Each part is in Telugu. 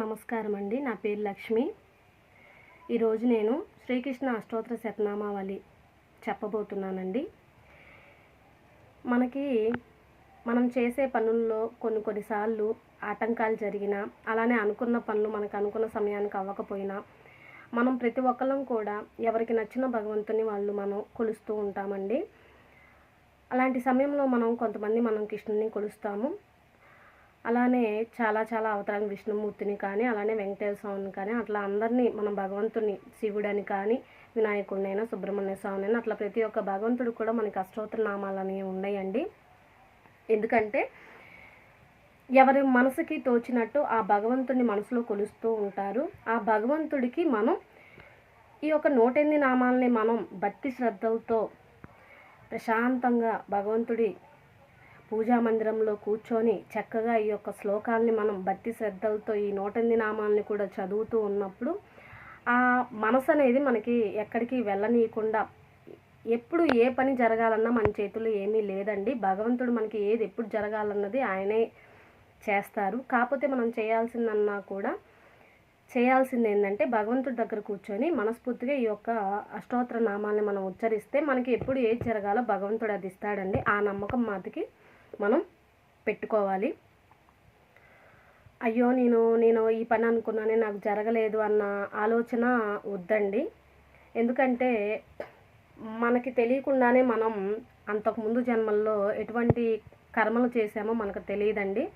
నమస్కారం అండి నా పేరు లక్ష్మి. ఈరోజు నేను శ్రీకృష్ణ అష్టోత్తర శతనామావళి చెప్పబోతున్నానండి. మనకి మనం చేసే పనుల్లో కొన్ని కొన్నిసార్లు ఆటంకాలు జరిగినా అలానే అనుకున్న పనులు మనకు అనుకున్న సమయానికి అవ్వకపోయినా మనం ప్రతి ఒక్కళ్ళం కూడా ఎవరికి నచ్చిన భగవంతుని వాళ్ళు మనం కొలుస్తూ ఉంటామండి. అలాంటి సమయంలో మనం కొంతమంది మనం కృష్ణుని కొలుస్తాము. అలానే చాలా చాలా అవతారం విష్ణుమూర్తిని కానీ అలానే వెంకటేశ్వర స్వామిని కానీ అట్లా అందరినీ మనం భగవంతుని శివుడని కానీ వినాయకుడినైనా సుబ్రహ్మణ్య స్వామినైనా అట్లా ప్రతి ఒక్క భగవంతుడు కూడా మనకి అష్టోత్తర నామాలని ఉన్నాయండి. ఎందుకంటే ఎవరి మనసుకి తోచినట్టు ఆ భగవంతుని మనసులో కొలుస్తూ ఉంటారు. ఆ భగవంతుడికి మనం ఈ యొక్క నూటెనిమిది నామాలని మనం భక్తి శ్రద్ధలతో ప్రశాంతంగా భగవంతుడి పూజా మందిరంలో కూర్చొని చక్కగా ఈ యొక్క శ్లోకాల్ని మనం భక్తి శ్రద్ధలతో ఈ నూటెనిమిది నామాల్ని కూడా చదువుతూ ఉన్నప్పుడు ఆ మనసు అనేది మనకి ఎక్కడికి వెళ్ళనీయకుండా ఎప్పుడు ఏ పని జరగాలన్నా మన చేతుల్లో ఏమీ లేదండి. భగవంతుడు మనకి ఏది ఎప్పుడు జరగాలన్నది ఆయనే చేస్తారు. కాకపోతే మనం చేయాల్సిందన్నా కూడా చేయాల్సింది ఏంటంటే భగవంతుడి దగ్గర కూర్చొని మనస్ఫూర్తిగా ఈ యొక్క అష్టోత్తర నామాల్ని మనం ఉచ్చరిస్తే మనకి ఎప్పుడు ఏది జరగాలో భగవంతుడు అది ఇస్తాడండి. ఆ నమ్మకం మాతకి మనం పెట్టుకోవాలి. అయ్యో నేను నేను ఈ పని అనుకున్నానే నాకు జరగలేదు అన్న ఆలోచన వద్దండి. ఎందుకంటే మనకి తెలియకుండానే మనం అంతకుముందు జన్మల్లో ఎటువంటి కర్మలు చేసామో మనకు తెలియదండి.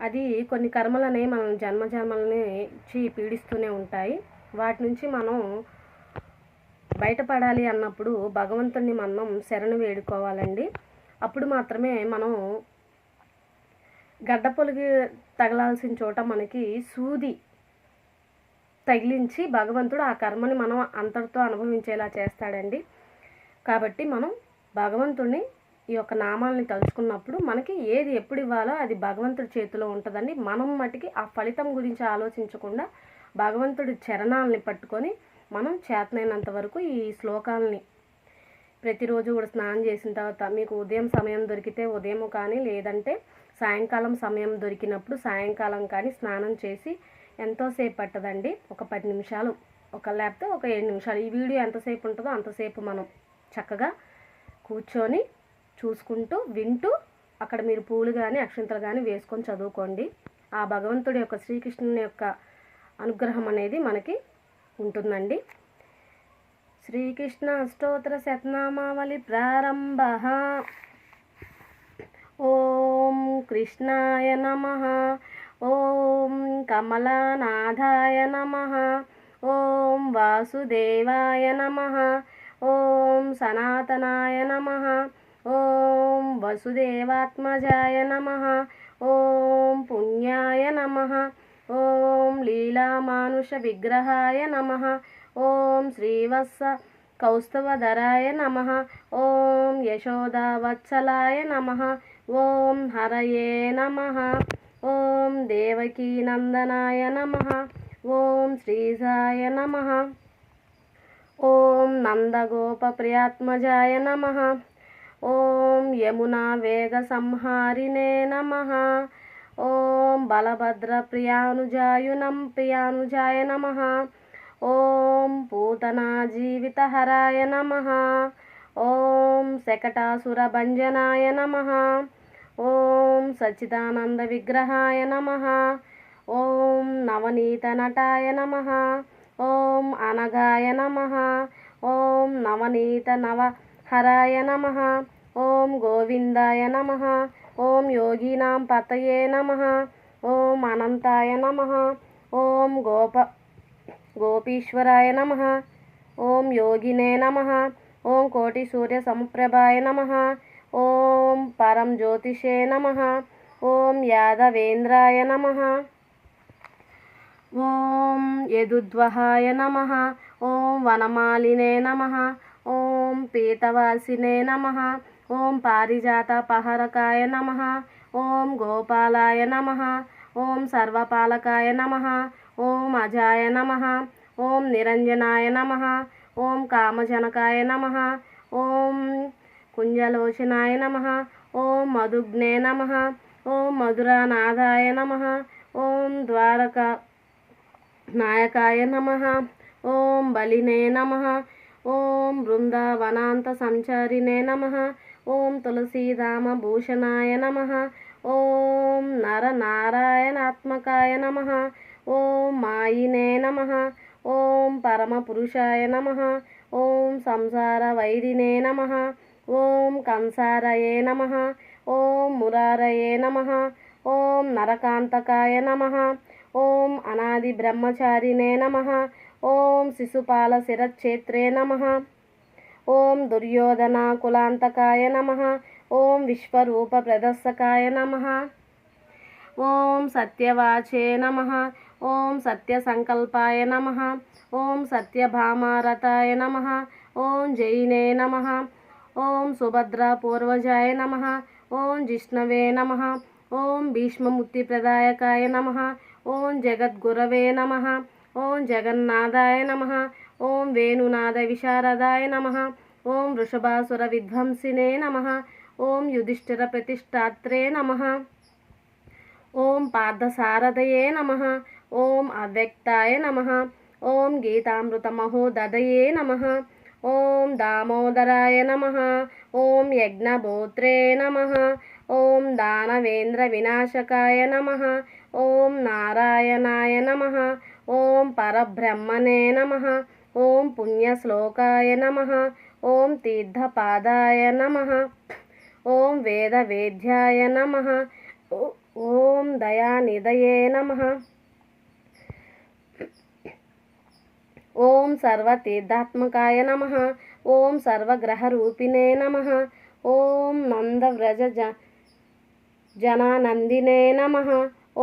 అది కొన్ని కర్మలనే మనం జన్మ జన్మలనిచ్చి పీడిస్తూనే ఉంటాయి. వాటి నుంచి మనం బయటపడాలి అన్నప్పుడు భగవంతుణ్ణి మనం శరణు వేడుకోవాలండి. అప్పుడు మాత్రమే మనం గడ్డ పొలిగి తగలాల్సిన చోట మనకి సూది తగిలించి భగవంతుడు ఆ కర్మని మనం అంతటితో అనుభవించేలా చేస్తాడండి. కాబట్టి మనం భగవంతుడిని ఈ యొక్క నామాలని తలుచుకున్నప్పుడు మనకి ఏది ఎప్పుడు ఇవ్వాలో అది భగవంతుడి చేతిలో ఉంటుందండి. మనం మటుకి ఆ ఫలితం గురించి ఆలోచించకుండా భగవంతుడి చరణాలని పట్టుకొని మనం చేతనైనంత వరకు ఈ శ్లోకాలని ప్రతిరోజు కూడా స్నానం చేసిన తర్వాత మీకు ఉదయం సమయం దొరికితే ఉదయం కానీ లేదంటే సాయంకాలం సమయం దొరికినప్పుడు సాయంకాలం కానీ స్నానం చేసి ఎంతోసేపు పట్టదండి. ఒక పది నిమిషాలు ఒక లేకపోతే ఒక ఏడు నిమిషాలు. ఈ వీడియో ఎంతసేపు ఉంటుందో అంతసేపు మనం చక్కగా కూర్చొని చూసుకుంటూ వింటూ అక్కడ మీరు పూలు కానీ అక్షంతలు కానీ వేసుకొని చదువుకోండి. ఆ భగవంతుడి యొక్క శ్రీకృష్ణుని యొక్క అనుగ్రహం అనేది మనకి ఉంటుందండి. శ్రీకృష్ణ అష్టోత్తర శతనామావళి ప్రారంభ. ఓం కృష్ణాయ నమ. ఓం కమలానాథాయ నమ. ఓం వాసుదేవాయ నమ. ఓం సనాతనాయ నమ. ఓం వసుదేవాత్మజాయ నమ. ఓం పుణ్యాయ నమ. ఓం లీలామానుష విగ్రహాయ నమ. ఓం శ్రీవత్స కౌస్తవధరాయ నమ. ఓం యశోదావత్సలాయ నమ. ఓం హరయే నమ. ఓం దేవకీనందనాయ నమ. ఓం శ్రీజాయ నమ. ఓం నందగోపప్రియాత్మజాయ నమ. ఓం యమునా ఓం బలభద్ర నమ ఓం ప్రియానుజాయ నమ. ఓం పూతనా జీవితహరాయ నమ. ఓం శకటాసురభంజనాయ నమ. ఓం సచ్చిదానంద విగ్రహాయ నమ. ఓం నవనీత నటాయ నమ. ఓం అనగాయ నమ. ఓం నవనీత నవహరాయ నమ. ఓం గోవిందాయ నమ. ఓం యోగినాం పతయే నమ ఓం అనంతాయ నమ ఓం గోప గోపీశ్వరాయ నమ ఓం యోగినే నమ ఓం కోటి సూర్య సముప్రభాయ నమ ఓం పరం జ్యోతిషే నమ ఓం యాదవేంద్రాయ నమ ఓం యదుద్వహాయ నమ ఓం వనమాలినే నమ ఓం పీతవాసినే నమ ఓం పారిజాతపహరకాయ నమ ఓం గోపాలాయ నమ ఓం సర్వపాలకాయ నమ ఓం అజాయ నమ ఓం నిరంజనాయ నమ ఓం కామజనకాయ నమ ఓం కుంజలోచనాయ నమ ఓం మధుగ్నే నమ ఓం మధురానాథాయ నమ ఓం ద్వారక నాయకాయ నమ ఓం బలినే నమ ఓం బృందావనాంత సంచారిణే నమ ఓం తులసీరామ భూషణాయ నమ. ఓం నరనారాయణాత్మకాయ నమ. ఓం మాయినే నమ. ఓం పరమపురుషాయ నమ. ఓం సంసార వైరినే నమ. ఓం కంసారయే నమ. ఓం మురారయే నమ. ఓం నరకాంతకాయ నమ. ఓం అనాది బ్రహ్మచారిణే నమ. ఓం శిశుపాల శిరచ్ఛేత్రే నమ. ఓం దుర్యోధన కులాంతకాయ నమ ఓం విశ్వరూప ప్రదర్శకాయ నమ ఓం సత్యవాచే నమ ఓం సత్యసంకల్పాయ నమ ఓం సత్యభామారతాయ నమ ఓం జైనే నమ ఓం సుభద్రా పూర్వజాయ నమ ఓం జిష్ణవే నమ ఓం భీష్మముక్తిప్రదాయకాయ నమ ఓం జగద్గురవే నమ ఓం వేణునాద విశారదాయ నమ ఓం వృషభాసుర విధ్వంసినే నమ ఓం యుధిష్ఠిర ప్రతిష్టాత్రే నమ ఓం పార్థసారథయే నమ ఓం అవ్యక్తాయ నమ ఓం గీతామృతమహోదయే నమ ఓం దామోదరాయ నమ ఓం యజ్ఞభోత్రే నమ ఓం దానవేంద్ర వినాశకాయ నమ ఓం నారాయణాయ నమ ఓం పరబ్రహ్మణే నమ ఓం పుణ్యశ్లోకాయ నమ. ఓం తీర్థపాదాయ నమ. ఓం వేదవేద్యాయ నమ. ఓం దయానిదయే నమ. ఓం సర్వతీర్థాత్మకాయ నమ. ఓం సర్వగ్రహరూపిణే నమ. ఓం నందవ్రజ జ జనానందినే నమ.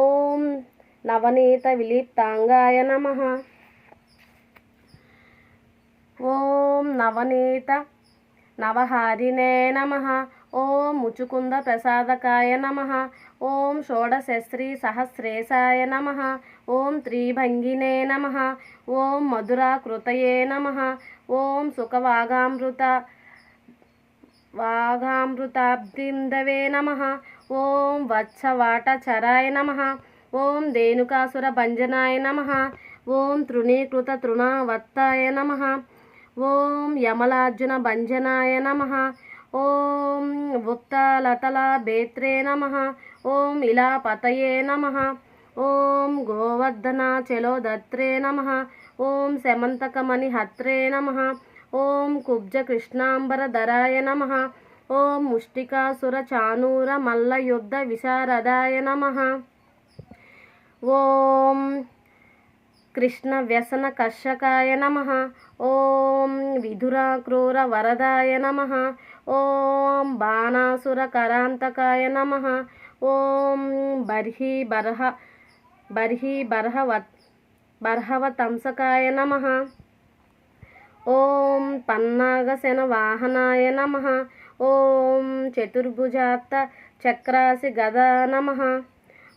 ఓం నవనీత విలిప్తాంగాయ నమ ఓం నవనీత నవహారిణే నమ. ఓం ముచుకుంద ప్రసాదకాయ నమ. ఓం షోడశశ్రీ సహస్రేశాయ నమ. ఓం త్రిభంగినే నమ. ఓం మధురాకృతయే నమ. ఓం సుఖవాగామృత వాఘామృతాబ్దిందవే నమ. ఓం వత్సవాటచరాయ నమ. ఓం ధేనుకాసుర భంజనాయ నమ. ఓం తృణీకృత తృణవత్తాయ నమ. ఓం యమలార్జున భంజనాయ నమ. ఓం ఉత్తలతల బేత్రే నమ. ఓం ఇలా పతయే నమ. ఓం గోవర్ధన చలోదత్రే నమ. ఓం శమంతకమణి హత్రే నమ. ఓం కుబ్జ కృష్ణాంబరధరాయ నమ. ఓం ముష్టికాసుర చానూర మల్లయుద్ధ విశారదాయ నమ. ఓం కృష్ణ వ్యసన కర్షకాయ నమ. ఓం విధురా క్రూర వరదాయ నమ. ఓం బాణాసుర కరాంతకాయ నమ. ఓం బర్హి బర్హ బర్హి బర్హవత్ బర్హవతంసకాయ నమ. ఓం పన్నాగశన వాహనాయ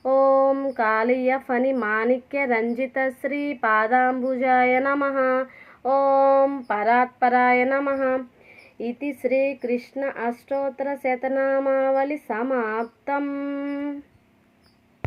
ఓం కాళీయ ఫణి మాణిక్య రంజిత శ్రీ పాదాంబుజాయ నమ. ఓం పరాత్పరాయ నమ. ఇది శ్రీకృష్ణ అష్టోత్తర శతనామావళి సమాప్తం.